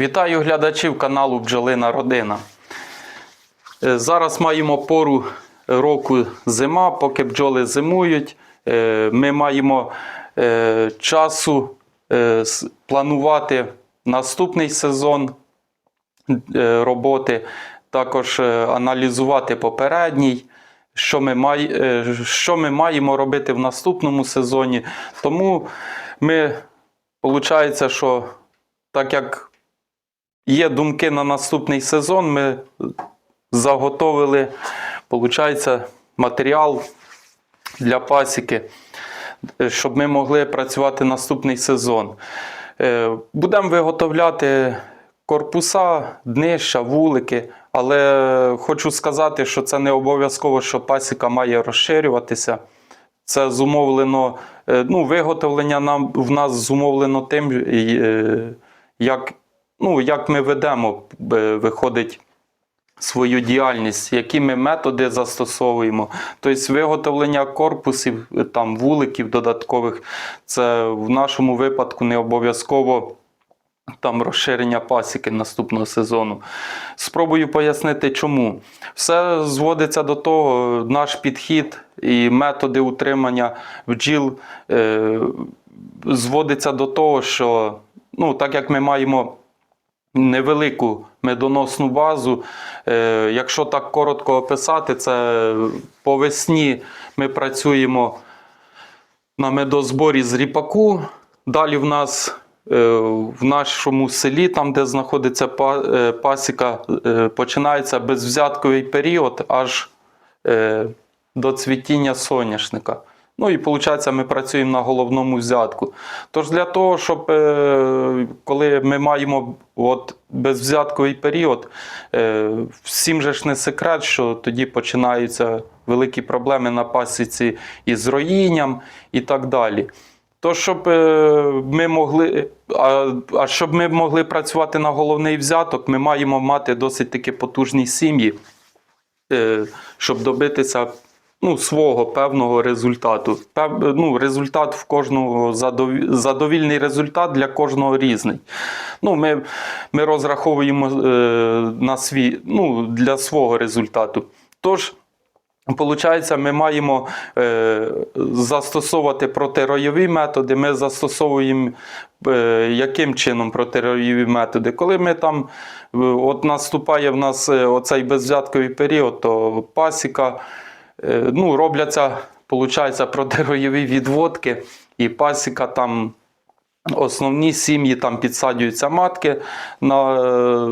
Вітаю глядачів каналу Бджолина Родина. Е, Зараз маємо пору року зима, поки бджоли зимують. Е, Ми маємо е, часу планувати наступний сезон роботи, також аналізувати попередній. Що ми, май, е, що ми маємо робити в наступному сезоні. Тому ми, виходить, що так як є думки на наступний сезон, ми заготовили, виходить, матеріал для пасіки, е, щоб ми могли працювати наступний сезон. Е, Будемо виготовляти корпуса, днища, вулики, але хочу сказати, що це не обов'язково, що пасіка має розширюватися. Це зумовлено, е, ну, виготовлення нам, в нас зумовлено тим, як, ну, як ми ведемо, е, виходить, свою діяльність, які ми методи застосовуємо. Тобто виготовлення корпусів, е, там, вуликів додаткових, це в нашому випадку не обов'язково там розширення пасіки наступного сезону. Спробую пояснити, чому. Все зводиться до того, наш підхід і методи утримання бджіл е, зводиться до того, що ну, так як ми маємо невелику медоносну базу, е, якщо так коротко описати, це по весні ми працюємо на медозборі з ріпаку. Далі в нас е, в нашому селі, там де знаходиться е, пасіка, починається безвзятковий період аж до цвітіння соняшника. Ну і виходить, ми працюємо на головному взятку. Тож для того, щоб е, коли ми маємо от безвзятковий період, е, всім же ж не секрет, що тоді починаються великі проблеми на пасіці із роїнням і так далі. То, щоб е, ми могли, а, а щоб ми могли працювати на головний взяток, ми маємо мати досить таки потужні сім'ї, щоб добитися ну, свого певного результату. Пев, ну, результат в кожного задові- задовільний результат для кожного різний. Ну, ми, ми розраховуємо е, на свій, ну, для свого результату. Тож, Получається, ми маємо е, застосовувати протиройові методи. Ми застосовуємо е, яким чином протиройові методи? Коли ми там е, от наступає в нас е, оцей безвзятковий період, то пасіка ну, робляться, получається, протиройові відводки, і пасіка там. Основні сім'ї там підсаджуються матки на, е,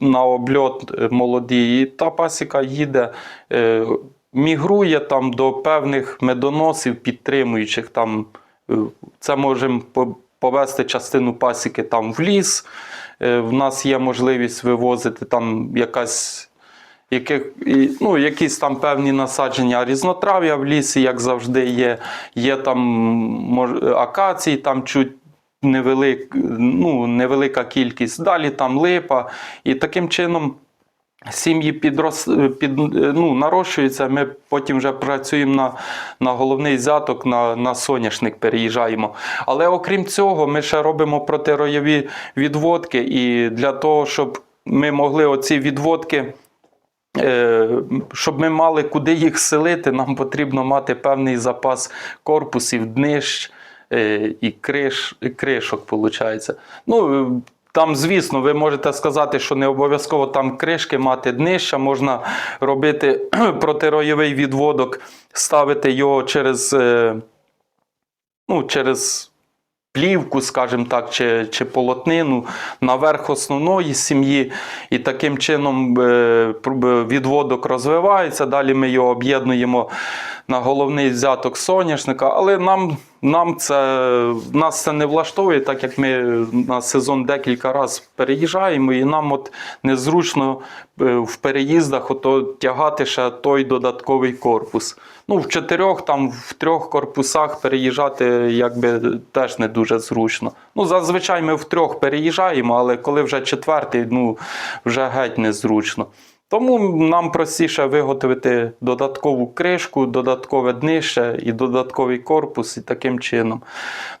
на обльот е, молоді, і та пасіка їде, е, мігрує там до певних медоносів, підтримуючих там. е, Це можемо по- повести частину пасіки там в ліс. Е, В нас є можливість вивозити там якась яких, ну, якісь там певні насадження різнотрав'я в лісі, як завжди є. Є там акації, там чуть невелик, ну, невелика кількість. Далі там липа. І таким чином сім'ї підрос, під, ну, нарощуються. Ми потім вже працюємо на, на головний взяток, на, на соняшник переїжджаємо. Але окрім цього, ми ще робимо протироєві відводки. І для того, щоб ми могли оці відводки. Е, Щоб ми мали куди їх селити, нам потрібно мати певний запас корпусів, днищ е, і криш, кришок. Виходить. Ну, е, там, звісно, ви можете сказати, що не обов'язково там кришки мати днища, можна робити протироєвий відводок, ставити його через, ну, через плівку, скажімо так, чи, чи полотнину наверх основної сім'ї, і таким чином е, відводок розвивається. Далі ми його об'єднуємо на головний взяток соняшника, але нам, нам це, нас це не влаштовує, так як ми на сезон декілька разів переїжджаємо, і нам от незручно е, в переїздах ото тягати ще той додатковий корпус. Ну, в чотирьох, там в трьох корпусах переїжджати якби теж не дуже зручно. Ну, зазвичай ми в трьох переїжджаємо, але коли вже четвертий, ну вже геть незручно. Тому нам простіше виготовити додаткову кришку, додаткове днище і додатковий корпус, і таким чином.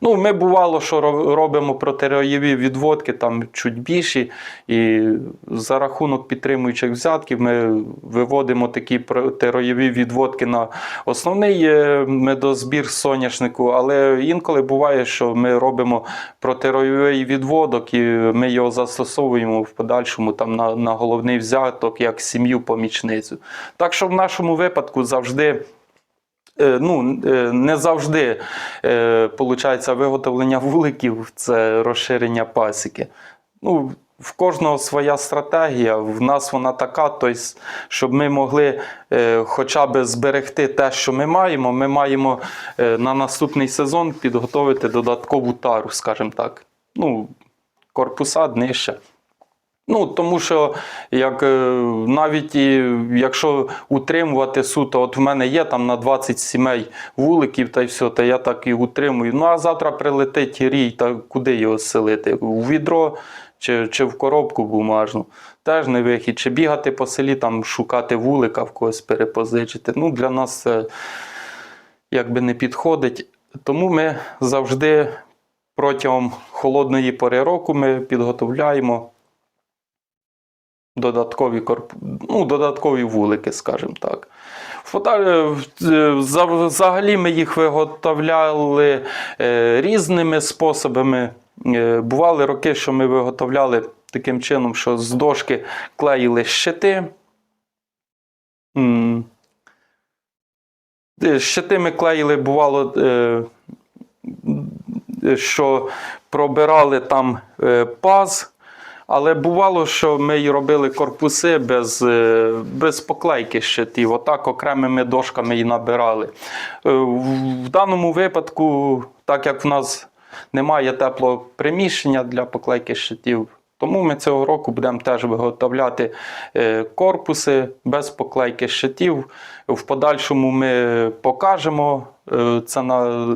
Ну, ми бувало, що робимо протироєві відводки там чуть більші, і за рахунок підтримуючих взятків ми виводимо такі протироєві відводки на основний е, медозбір соняшнику, але інколи буває, що ми робимо протиройовий відводок і ми його застосовуємо в подальшому там на, на головний взяток як сім'ю помічницю. Так що в нашому випадку завжди. Е, Ну, е, не завжди е, получається виготовлення вуликів це розширення пасіки. Ну, в кожного своя стратегія, в нас вона така, тобто, щоб ми могли е, хоча б зберегти те, що ми маємо, ми маємо е, на наступний сезон підготовити додаткову тару, скажімо так. Ну, корпуса днище. Ну, тому що як, е, навіть і, якщо утримувати суто, от в мене є там на 20 сімей вуликів та й все, та я так і утримую. Ну а завтра прилетить рій, та куди його селити? У відро чи, чи в коробку бумажну. Теж не вихід. Чи бігати по селі, там шукати вулика в когось перепозичити. Ну, для нас це якби не підходить. Тому ми завжди протягом холодної пори року ми підготовляємо додаткові, корп... ну, додаткові вулики, скажімо так. В- за- Взагалі ми їх виготовляли е, різними способами. Е, Бували роки, що ми виготовляли таким чином, що з дошки клеїли щити. Е, Щити ми клеїли, бувало, е, що пробирали там е, паз. Але бувало, що ми й робили корпуси без, е, без поклейки щитів, отак окремими дошками і набирали. Е, В даному випадку, так як в нас немає теплого приміщення для поклейки щитів, тому ми цього року будемо теж виготовляти е, корпуси без поклейки щитів. В подальшому ми покажемо це на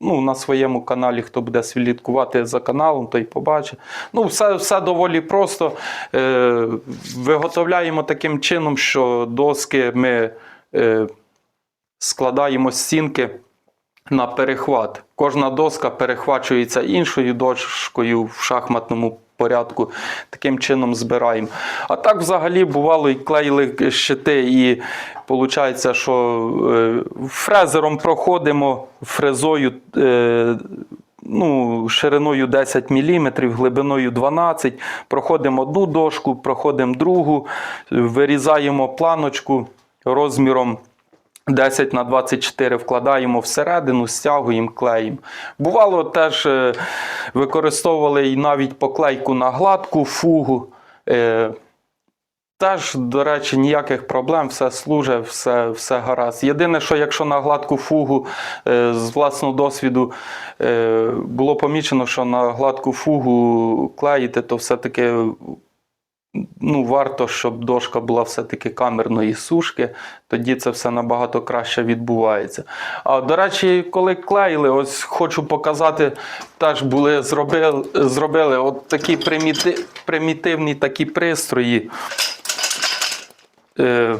ну, на своєму каналі, хто буде слідкувати за каналом, той побачить. Ну, все, все доволі просто. Е, виготовляємо таким чином, що доски ми е, складаємо стінки на перехват. Кожна доска перехвачується іншою дошкою в шахматному порядку. Таким чином збираємо. А так взагалі бувало і клеїли щити, і виходить, що е, фрезером проходимо фрезою. Е, Ну, шириною 10 мм, глибиною 12 Проходимо одну дошку, проходимо другу, вирізаємо планочку розміром 10 на 24 вкладаємо всередину, стягуємо, клеїмо. Бувало, теж е, використовували і навіть поклейку на гладку фугу. Е, Теж, до речі, ніяких проблем, все служить, все, все гаразд. Єдине, що якщо на гладку фугу е, з власного досвіду було помічено, що на гладку фугу клеїти, то все-таки ну, варто, щоб дошка була все-таки камерної сушки, тоді це все набагато краще відбувається. А до речі, коли клеїли, ось хочу показати, теж були зробили, зробили от такі приміти, примітивні такі пристрої. Е,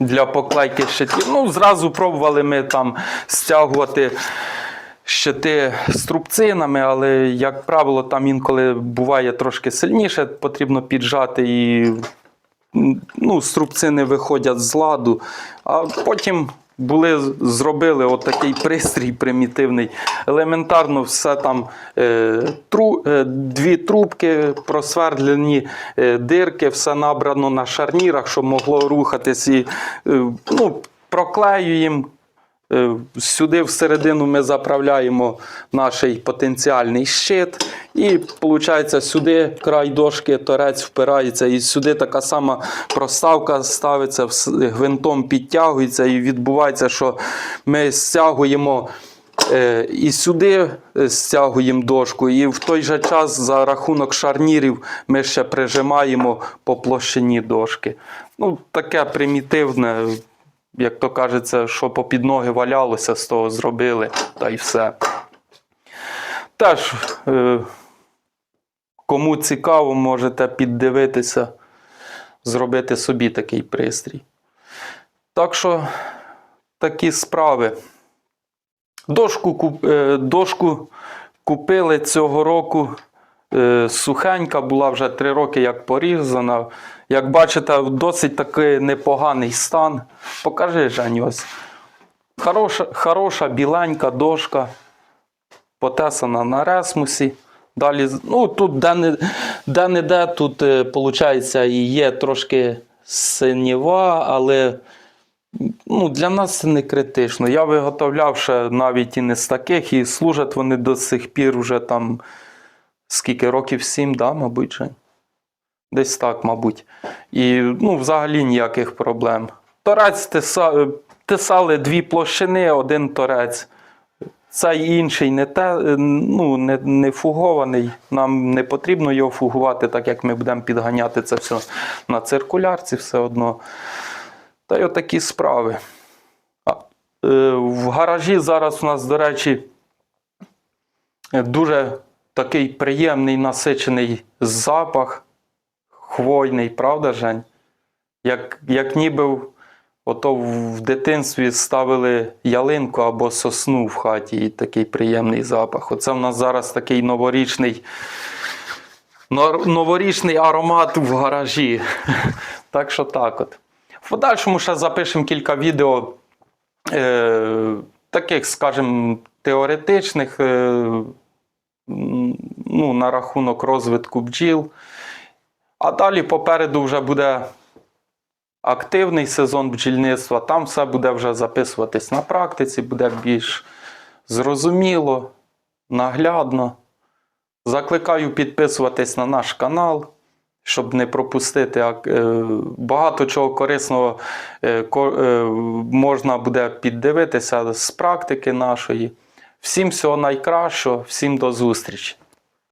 для поклейки щитів. Ну, зразу пробували ми там стягувати щити струбцинами, але, як правило, там інколи буває трошки сильніше, потрібно піджати і ну, струбцини виходять з ладу. А потім були, зробили отакий пристрій примітивний. Елементарно все там е, тру, е, дві трубки, просвердлені е, дирки, все набрано на шарнірах, щоб могло рухатись. І, е, ну, проклеюємо. Е, Сюди всередину ми заправляємо наш потенціальний щит, і виходить, сюди край дошки, торець впирається, і сюди така сама проставка ставиться, гвинтом підтягується, і відбувається, що ми стягуємо. е, І сюди е, стягуємо дошку, і в той же час за рахунок шарнірів ми ще прижимаємо по площині дошки. Ну, таке примітивне, як то кажеться, що попід ноги валялося, з того зробили, та й все. Теж, е, кому цікаво, можете піддивитися зробити собі такий пристрій. Так що такі справи. Дошку, е, дошку купили цього року. е, Сухенька була вже три роки як порізана. Як бачите, досить такий непоганий стан. Покажи, Жень, ось. Хороша, хороша біленька дошка, потесана на ресмусі. Далі, ну тут де-не- де-не-де, тут, виходить, і є трошки синєва, але ну, для нас це не критично. Я виготовляв ще навіть і не з таких, і служать вони до сих пір вже там скільки років сім, да, мабуть. Жень? Десь так, мабуть. І ну, взагалі ніяких проблем. Торець теса, тесали дві площини, один торець. Цей інший не, те, ну, не, не фугований. Нам не потрібно його фугувати, так як ми будемо підганяти це все на циркулярці все одно. Та й отакі справи. А, е, в гаражі зараз у нас, до речі, дуже такий приємний насичений запах хвойний, правда, Жень? Як, як ніби ото в дитинстві ставили ялинку або сосну в хаті, і такий приємний запах. Оце в нас зараз такий новорічний, новорічний аромат в гаражі. Так що так от. В подальшому ще запишемо кілька відео е, таких, скажімо, теоретичних, е, ну, на рахунок розвитку бджіл. А далі попереду вже буде активний сезон бджільництва. Там все буде вже записуватись на практиці, буде більш зрозуміло, наглядно. Закликаю підписуватись на наш канал, щоб не пропустити е, багато чого корисного е, е, можна буде піддивитися з практики нашої. Всім всього найкращого, всім до зустрічі!